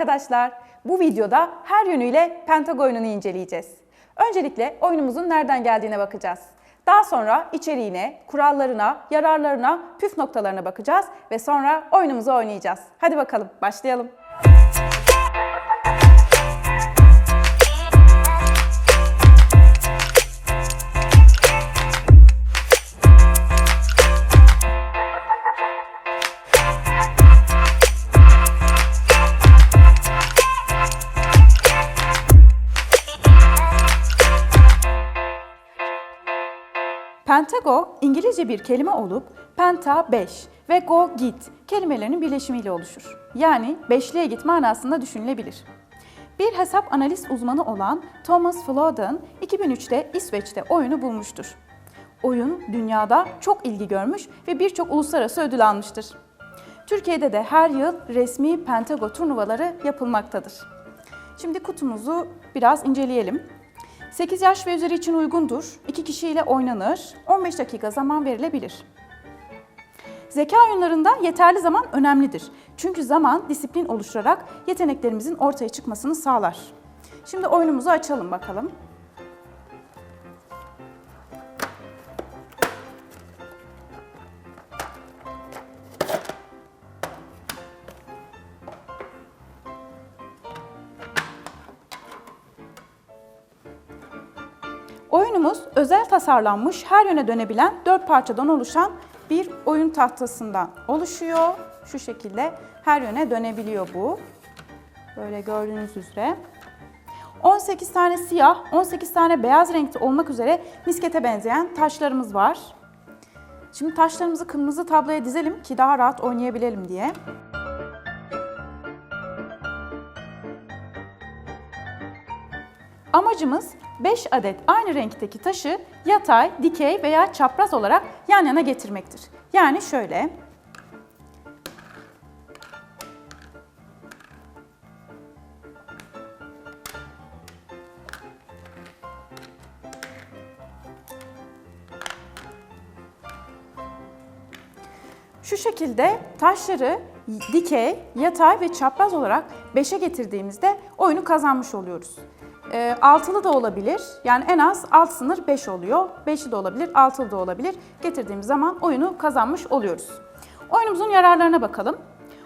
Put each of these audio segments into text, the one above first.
arkadaşlar. Bu videoda her yönüyle Pentago oyununu inceleyeceğiz. Öncelikle oyunumuzun nereden geldiğine bakacağız. Daha sonra içeriğine, kurallarına, yararlarına, püf noktalarına bakacağız ve sonra oyunumuzu oynayacağız. Hadi bakalım başlayalım. Pentago İngilizce bir kelime olup penta 5 ve go git kelimelerinin birleşimiyle oluşur. Yani beşliğe git manasında düşünülebilir. Bir hesap analiz uzmanı olan Thomas Flodden 2003'te İsveç'te oyunu bulmuştur. Oyun dünyada çok ilgi görmüş ve birçok uluslararası ödül almıştır. Türkiye'de de her yıl resmi Pentago turnuvaları yapılmaktadır. Şimdi kutumuzu biraz inceleyelim. 8 yaş ve üzeri için uygundur. 2 kişiyle oynanır. 15 dakika zaman verilebilir. Zeka oyunlarında yeterli zaman önemlidir. Çünkü zaman disiplin oluşturarak yeteneklerimizin ortaya çıkmasını sağlar. Şimdi oyunumuzu açalım bakalım. Tasarlanmış, her yöne dönebilen dört parçadan oluşan bir oyun tahtasından oluşuyor. Şu şekilde her yöne dönebiliyor bu. Böyle gördüğünüz üzere. 18 tane siyah, 18 tane beyaz renkte olmak üzere miskete benzeyen taşlarımız var. Şimdi taşlarımızı kırmızı tabloya dizelim ki daha rahat oynayabilelim diye. Amacımız 5 adet aynı renkteki taşı yatay, dikey veya çapraz olarak yan yana getirmektir. Yani şöyle. Şu şekilde taşları dikey, yatay ve çapraz olarak 5'e getirdiğimizde oyunu kazanmış oluyoruz. E, altılı da olabilir. Yani en az alt sınır 5 oluyor. 5'li de olabilir, altılı da olabilir. Getirdiğimiz zaman oyunu kazanmış oluyoruz. Oyunumuzun yararlarına bakalım.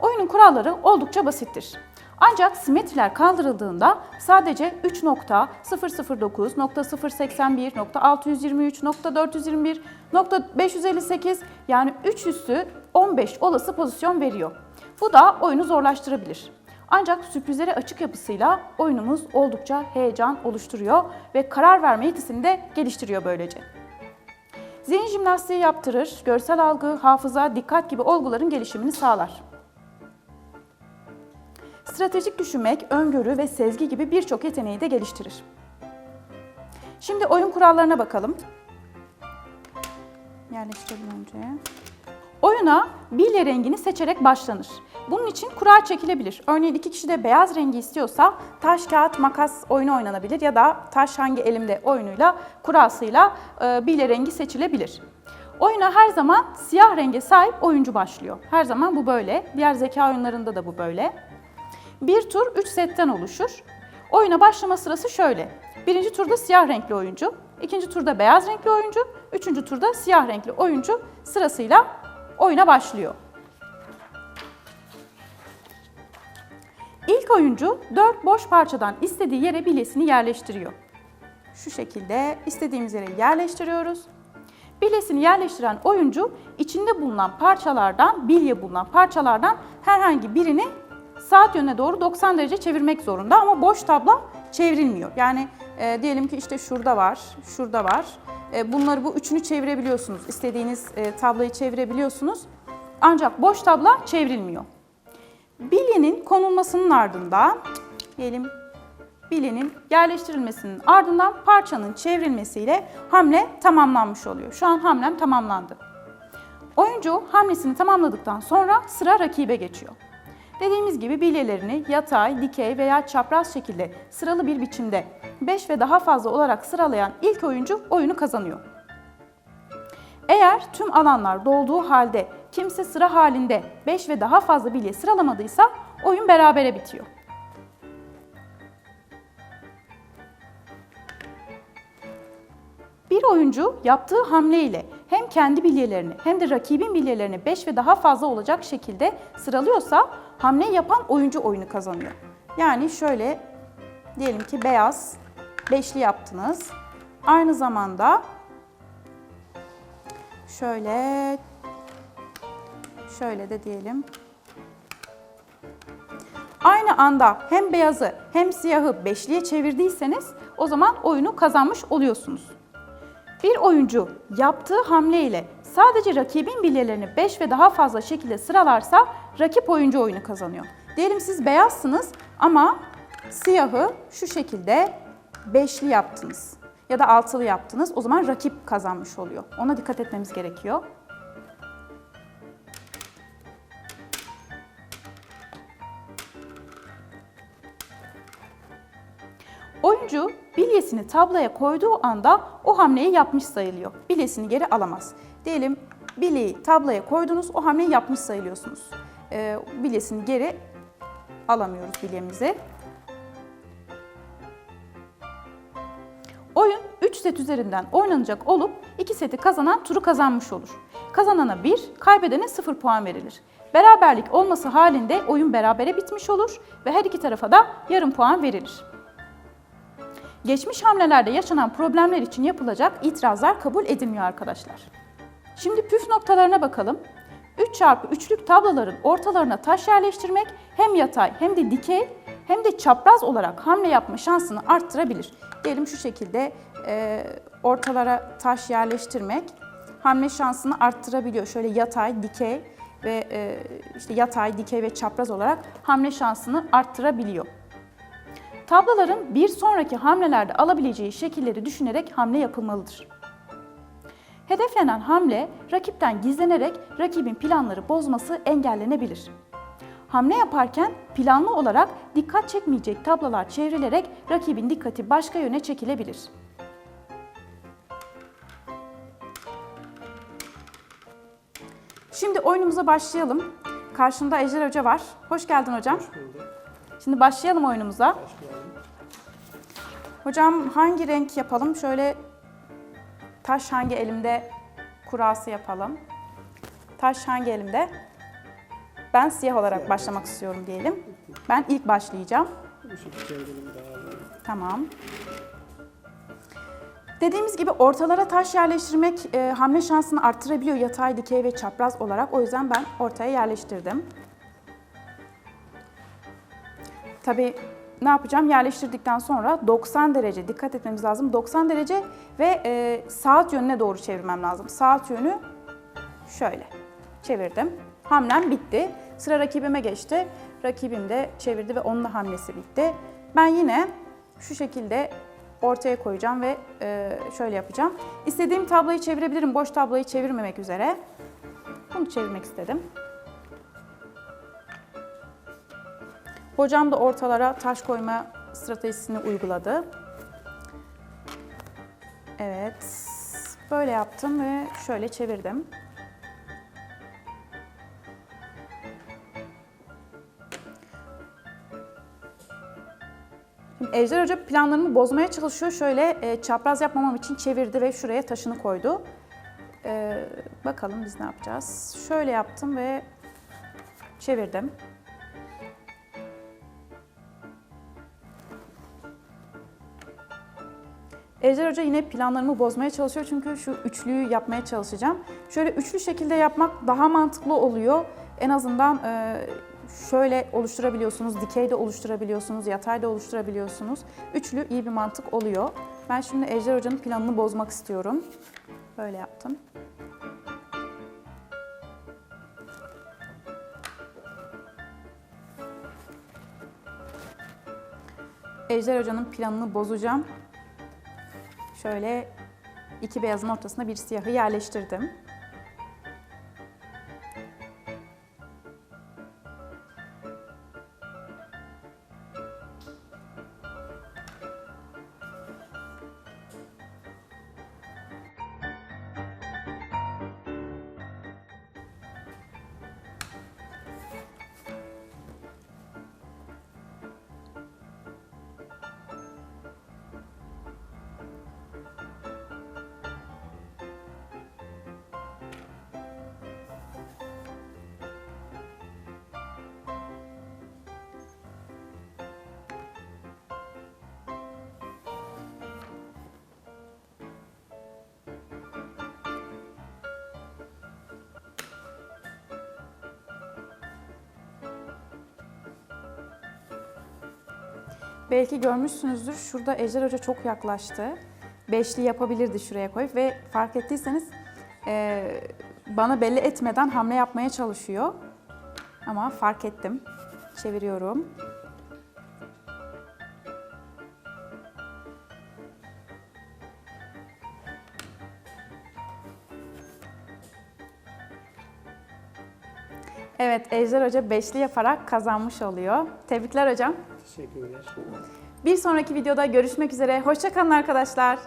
Oyunun kuralları oldukça basittir. Ancak simetriler kaldırıldığında sadece 3.009.088.623.421.558 yani 3 üssü 15 olası pozisyon veriyor. Bu da oyunu zorlaştırabilir. Ancak sürprizlere açık yapısıyla oyunumuz oldukça heyecan oluşturuyor ve karar verme yetisini de geliştiriyor böylece. Zihin jimnastiği yaptırır, görsel algı, hafıza, dikkat gibi olguların gelişimini sağlar. Stratejik düşünmek, öngörü ve sezgi gibi birçok yeteneği de geliştirir. Şimdi oyun kurallarına bakalım. Yerleştirelim önce. Oyuna bilye rengini seçerek başlanır. Bunun için kura çekilebilir. Örneğin iki kişi de beyaz rengi istiyorsa taş, kağıt, makas oyunu oynanabilir ya da taş hangi elimde oyunuyla, kurasıyla e, bilye rengi seçilebilir. Oyuna her zaman siyah renge sahip oyuncu başlıyor. Her zaman bu böyle. Diğer zeka oyunlarında da bu böyle. Bir tur 3 setten oluşur. Oyuna başlama sırası şöyle. Birinci turda siyah renkli oyuncu, ikinci turda beyaz renkli oyuncu, üçüncü turda siyah renkli oyuncu sırasıyla oyuna başlıyor. İlk oyuncu dört boş parçadan istediği yere bilyesini yerleştiriyor. Şu şekilde istediğimiz yere yerleştiriyoruz. Bilyesini yerleştiren oyuncu içinde bulunan parçalardan, bilye bulunan parçalardan herhangi birini saat yönüne doğru 90 derece çevirmek zorunda ama boş tablo çevrilmiyor. Yani e, diyelim ki işte şurada var, şurada var. E, bunları bu üçünü çevirebiliyorsunuz. İstediğiniz e, tabloyu çevirebiliyorsunuz. Ancak boş tabla çevrilmiyor. Bilyenin konulmasının ardından diyelim bilyenin yerleştirilmesinin ardından parçanın çevrilmesiyle hamle tamamlanmış oluyor. Şu an hamlem tamamlandı. Oyuncu hamlesini tamamladıktan sonra sıra rakibe geçiyor. Dediğimiz gibi bilyelerini yatay, dikey veya çapraz şekilde sıralı bir biçimde 5 ve daha fazla olarak sıralayan ilk oyuncu oyunu kazanıyor. Eğer tüm alanlar dolduğu halde kimse sıra halinde 5 ve daha fazla bilye sıralamadıysa oyun berabere bitiyor. Oyuncu yaptığı hamle ile hem kendi bilyelerini hem de rakibin bilyelerini 5 ve daha fazla olacak şekilde sıralıyorsa hamle yapan oyuncu oyunu kazanıyor. Yani şöyle diyelim ki beyaz beşli yaptınız. Aynı zamanda şöyle şöyle de diyelim. Aynı anda hem beyazı hem siyahı beşliye çevirdiyseniz o zaman oyunu kazanmış oluyorsunuz. Bir oyuncu yaptığı hamle ile sadece rakibin bilyelerini 5 ve daha fazla şekilde sıralarsa rakip oyuncu oyunu kazanıyor. Diyelim siz beyazsınız ama siyahı şu şekilde beşli yaptınız ya da altılı yaptınız. O zaman rakip kazanmış oluyor. Ona dikkat etmemiz gerekiyor. Oyuncu bilyesini tabloya koyduğu anda o hamleyi yapmış sayılıyor. Bilyesini geri alamaz. Diyelim bilyeyi tabloya koydunuz, o hamleyi yapmış sayılıyorsunuz. Ee, bilyesini geri alamıyoruz bilyemizi. Oyun 3 set üzerinden oynanacak olup 2 seti kazanan turu kazanmış olur. Kazanana 1, kaybedene 0 puan verilir. Beraberlik olması halinde oyun berabere bitmiş olur ve her iki tarafa da yarım puan verilir. Geçmiş hamlelerde yaşanan problemler için yapılacak itirazlar kabul edilmiyor arkadaşlar. Şimdi püf noktalarına bakalım. 3 çarpı 3'lük tabloların ortalarına taş yerleştirmek hem yatay hem de dikey hem de çapraz olarak hamle yapma şansını arttırabilir. Diyelim şu şekilde e, ortalara taş yerleştirmek hamle şansını arttırabiliyor. Şöyle yatay, dikey ve e, işte yatay, dikey ve çapraz olarak hamle şansını arttırabiliyor. Tabloların bir sonraki hamlelerde alabileceği şekilleri düşünerek hamle yapılmalıdır. Hedeflenen hamle rakipten gizlenerek rakibin planları bozması engellenebilir. Hamle yaparken planlı olarak dikkat çekmeyecek tablolar çevrilerek rakibin dikkati başka yöne çekilebilir. Şimdi oyunumuza başlayalım. Karşımda Ejder Hoca var. Hoş geldin hocam. Şimdi başlayalım oyunumuza. Hocam hangi renk yapalım? Şöyle taş hangi elimde kurası yapalım. Taş hangi elimde? Ben siyah olarak başlamak istiyorum diyelim. Ben ilk başlayacağım. Tamam. Dediğimiz gibi ortalara taş yerleştirmek e, hamle şansını arttırabiliyor yatay, dikey ve çapraz olarak. O yüzden ben ortaya yerleştirdim. Tabii ne yapacağım? Yerleştirdikten sonra 90 derece dikkat etmemiz lazım. 90 derece ve e, saat yönüne doğru çevirmem lazım. Saat yönü şöyle. Çevirdim. Hamlem bitti. Sıra rakibime geçti. Rakibim de çevirdi ve onun da hamlesi bitti. Ben yine şu şekilde ortaya koyacağım ve e, şöyle yapacağım. İstediğim tabloyu çevirebilirim. Boş tabloyu çevirmemek üzere. Bunu çevirmek istedim. Hocam da ortalara taş koyma stratejisini uyguladı. Evet. Böyle yaptım ve şöyle çevirdim. Şimdi Ejder Hoca planlarımı bozmaya çalışıyor. Şöyle e, çapraz yapmamam için çevirdi ve şuraya taşını koydu. E, bakalım biz ne yapacağız. Şöyle yaptım ve çevirdim. Ejder Hoca yine planlarımı bozmaya çalışıyor çünkü şu üçlüyü yapmaya çalışacağım. Şöyle üçlü şekilde yapmak daha mantıklı oluyor. En azından e, şöyle oluşturabiliyorsunuz, dikey de oluşturabiliyorsunuz, yatay da oluşturabiliyorsunuz. Üçlü iyi bir mantık oluyor. Ben şimdi Ejder Hoca'nın planını bozmak istiyorum. Böyle yaptım. Ejder Hoca'nın planını bozacağım. Şöyle iki beyazın ortasına bir siyahı yerleştirdim. Belki görmüşsünüzdür. Şurada Ejder Hoca çok yaklaştı. Beşli yapabilirdi şuraya koyup ve fark ettiyseniz eee, bana belli etmeden hamle yapmaya çalışıyor. Ama fark ettim. Çeviriyorum. Evet, Ejder Hoca beşli yaparak kazanmış oluyor. Tebrikler hocam. Teşekkürler. Bir sonraki videoda görüşmek üzere. Hoşçakalın arkadaşlar.